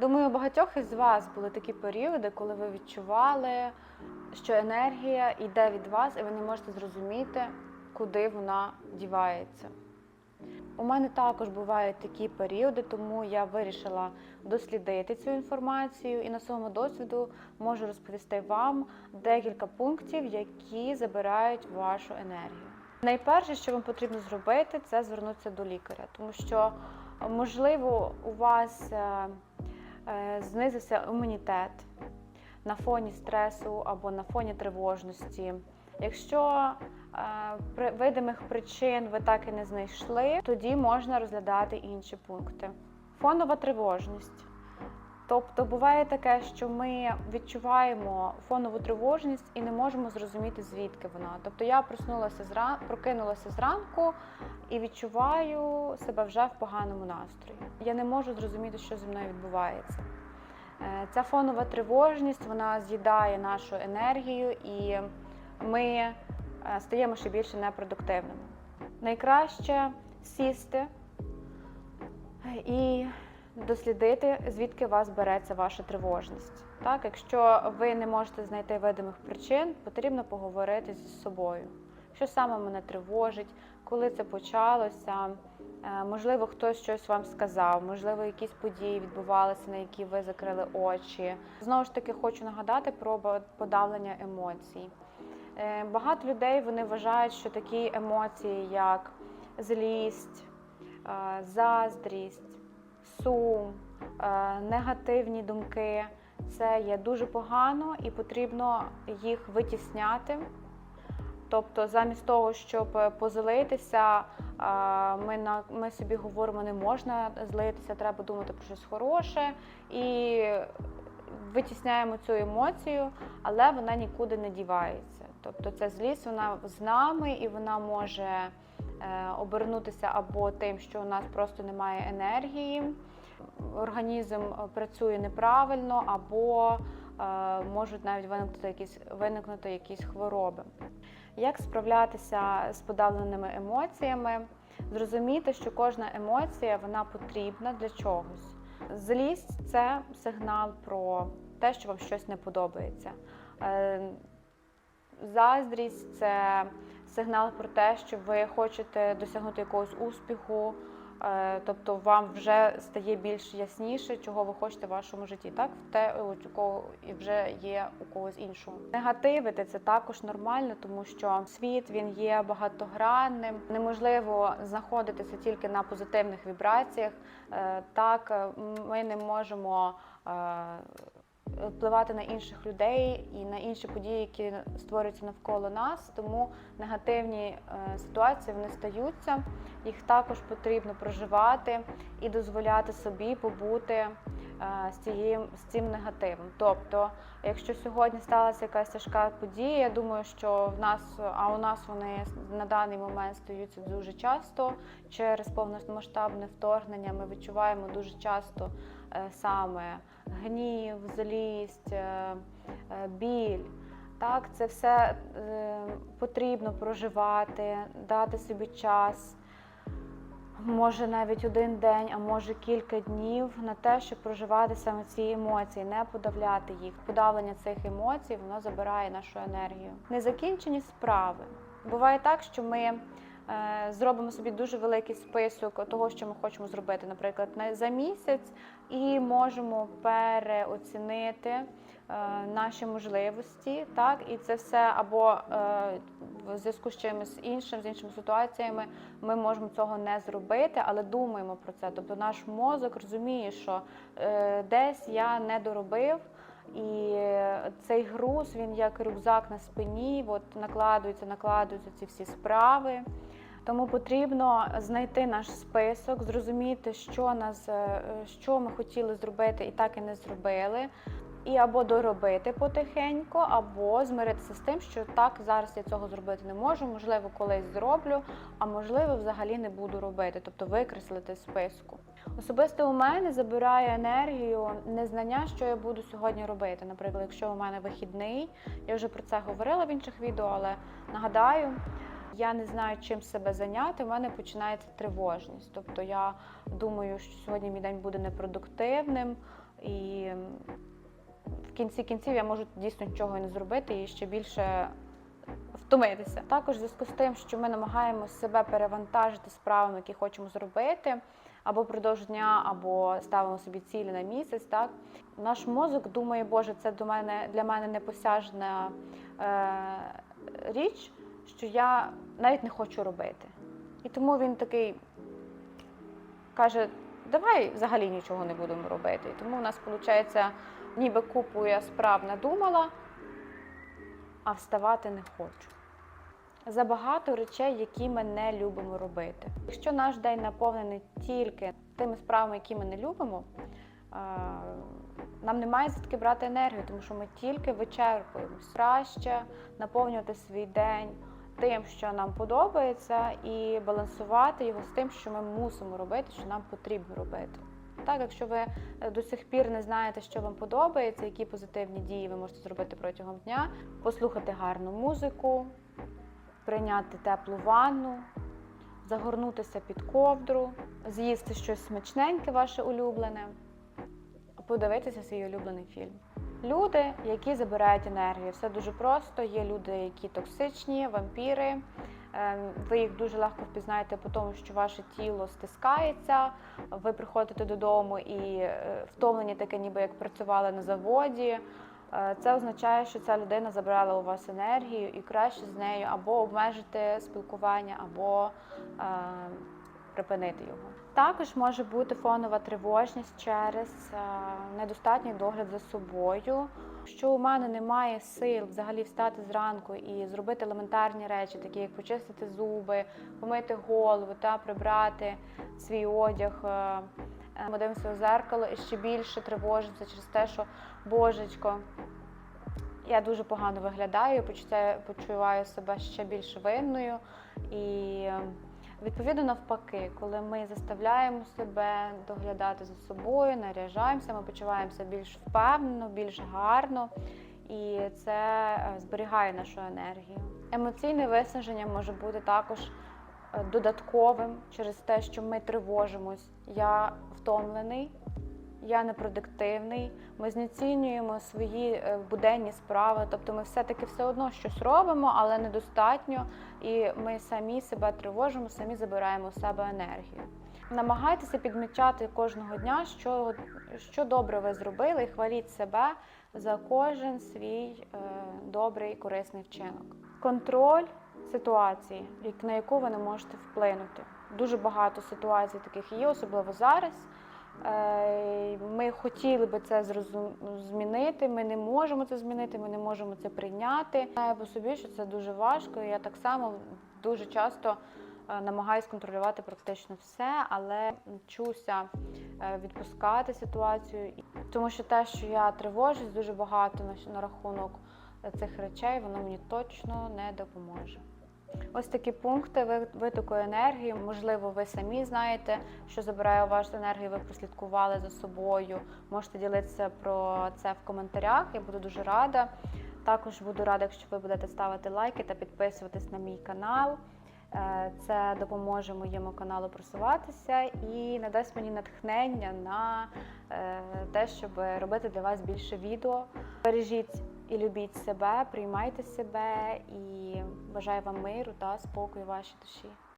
Думаю, у багатьох із вас були такі періоди, коли ви відчували, що енергія йде від вас, і ви не можете зрозуміти, куди вона дівається. У мене також бувають такі періоди, тому я вирішила дослідити цю інформацію і на своєму досвіду можу розповісти вам декілька пунктів, які забирають вашу енергію. Найперше, що вам потрібно зробити, це звернутися до лікаря, тому що можливо у вас е, знизився імунітет на фоні стресу або на фоні тривожності. Якщо е, видимих причин ви так і не знайшли, тоді можна розглядати інші пункти. Фонова тривожність. Тобто буває таке, що ми відчуваємо фонову тривожність і не можемо зрозуміти, звідки вона. Тобто я проснулася зран... прокинулася зранку і відчуваю себе вже в поганому настрої. Я не можу зрозуміти, що зі мною відбувається. Е, Ця фонова тривожність вона з'їдає нашу енергію і ми е, стаємо ще більше непродуктивними. Найкраще сісти і дослідити, звідки у вас береться ваша тривожність. Так, якщо ви не можете знайти видимих причин, потрібно поговорити зі собою. Що саме мене тривожить, коли це почалося? Е, Можливо, хтось щось вам сказав, можливо, якісь події відбувалися, на які ви закрили очі. Знову ж таки, хочу нагадати про подавлення емоцій. Е, Багато людей вони вважають, що такі емоції, як злість, е, заздрість, сум, е, негативні думки, це є дуже погано і потрібно їх витісняти. Тобто, замість того, щоб е, позлитися, ми на ми собі говоримо, не можна злитися, треба думати про щось хороше і витісняємо цю емоцію, але вона нікуди не дівається. Тобто ця злість вона з нами і вона може е, обернутися або тим, що у нас просто немає енергії, організм е, працює неправильно, або е, можуть навіть виникнути якісь, виникнути якісь хвороби. Як справлятися з подавленими емоціями? Зрозуміти, що кожна емоція вона потрібна для чогось. Злість це сигнал про те, що вам щось не подобається. Е, Заздрість це сигнал про те, що ви хочете досягнути якогось успіху, тобто вам вже стає більш ясніше, чого ви хочете в вашому житті, так? Те, у кого і вже є у когось іншого. Негативити це також нормально, тому що світ він є багатогранним. Неможливо знаходитися тільки на позитивних вібраціях. Е, Так, е, ми не можемо. Впливати на інших людей і на інші події, які створюються навколо нас. Тому негативні е, ситуації вони стаються. Їх також потрібно проживати і дозволяти собі побути з цією з цим негативом. Тобто, якщо сьогодні сталася якась тяжка подія, я думаю, що в нас, а у нас вони на даний момент стаються дуже часто через повномасштабне вторгнення. Ми відчуваємо дуже часто е, саме гнів, злість, е, е, біль. Так, це все потрібно проживати, дати собі час, може навіть один день, а може кілька днів на те, щоб проживати саме ці емоції, не подавляти їх. Подавлення цих емоцій воно забирає нашу енергію. Незакінчені справи. Буває так, що ми зробимо собі дуже великий список того, що ми хочемо зробити, наприклад, на- за місяць, і можемо переоцінити е, наші можливості, так і це все або е, в зв'язку з чимось іншим, з іншими ситуаціями, ми можемо цього не зробити, але думаємо про це. Тобто наш мозок розуміє, що е, десь я не доробив. І е, цей груз, він як рюкзак на спині, от накладуються, накладуються ці всі справи. Тому потрібно знайти наш список, зрозуміти, що нас, е, що ми хотіли зробити і так і не зробили. І або доробити потихеньку, або змиритися з тим, що так зараз я цього зробити не можу, можливо, колись зроблю, а можливо, взагалі не буду робити, тобто викреслити списку. Особисто у мене забирає енергію незнання, що я буду сьогодні робити. Наприклад, якщо у мене вихідний, я вже про це говорила в інших відео, але нагадаю. Я не знаю, чим себе зайняти. У мене починається тривожність. Тобто я думаю, що сьогодні мій день буде непродуктивним. І в кінці кінців я можу дійсно нічого не зробити і ще більше втомитися. Також в зв'язку з тим, що ми намагаємося себе перевантажити справами, які хочемо зробити, або впродовж дня, або ставимо собі цілі на місяць. Так наш мозок думає, Боже, це до мене для мене непосяжна е, річ, що я навіть не хочу робити. І тому він такий каже: давай взагалі нічого не будемо робити. І тому в нас виходить, ніби купу я справ надумала, а вставати не хочу. Забагато речей, які ми не любимо робити. Якщо наш день наповнений тільки тими справами, які ми не любимо, нам немає звідки брати енергію, тому що ми тільки вичерпуємось. Краще наповнювати свій день тим, що нам подобається, і балансувати його з тим, що ми мусимо робити, що нам потрібно робити. Так, якщо ви е, до сих пір не знаєте, що вам подобається, які позитивні дії ви можете зробити протягом дня, послухати гарну музику, прийняти теплу ванну, загорнутися під ковдру, з'їсти щось смачненьке, ваше улюблене, подивитися свій улюблений фільм. Люди, які забирають енергію, все дуже просто. Є люди, які токсичні, вампіри. Ем, Ви їх дуже легко впізнаєте по тому, що ваше тіло стискається. Ви приходите додому і е, втомлені таке, ніби як працювали на заводі. Е, Це означає, що ця людина забрала у вас енергію, і краще з нею або обмежити спілкування, або е, припинити його. Також може бути фонова тривожність через е, недостатній догляд за собою. Що у мене немає сил взагалі встати зранку і зробити елементарні речі, такі як почистити зуби, помити голову та прибрати свій одяг. е, е, Ми дивимося у зеркало і ще більше тривожимося через те, що божечко, я дуже погано виглядаю, почуваю себе ще більш винною. І відповідно навпаки, коли ми заставляємо себе доглядати за собою, наряжаємося, ми почуваємося більш впевнено, більш гарно, і це е, зберігає нашу енергію. Емоційне виснаження може бути також е, додатковим через те, що ми тривожимось. Я втомлений, я непродуктивний, ми знецінюємо свої е, буденні справи, тобто ми все-таки все одно щось робимо, але недостатньо, і ми самі себе тривожимо, самі забираємо у себе енергію. Намагайтеся підмічати кожного дня, що, що добре ви зробили, і хваліть себе за кожен свій е, добрий корисний вчинок. Контроль ситуації, на яку ви не можете вплинути. Дуже багато ситуацій таких є, особливо зараз. Е, Ми хотіли би це змінити. Ми не можемо це змінити, ми не можемо це прийняти. Знаю по собі, що це дуже важко. Я так само дуже часто е, намагаюсь контролювати практично все, але вчуся е, відпускати ситуацію. Тому що те, що я тривожусь, дуже багато на, рахунок цих речей, воно мені точно не допоможе. Ось такі пункти ви- витоку енергії. Можливо, ви самі знаєте, що забирає вашу енергію, ви прослідкували за собою. Можете ділитися про це в коментарях. Я буду дуже рада. Також буду рада, якщо ви будете ставити лайки та підписуватись на мій канал. Е, Це допоможе моєму каналу просуватися і надасть мені натхнення на е, те, щоб робити для вас більше відео. Бережіть і любіть себе, приймайте себе і бажаю вам миру та спокою вашій душі.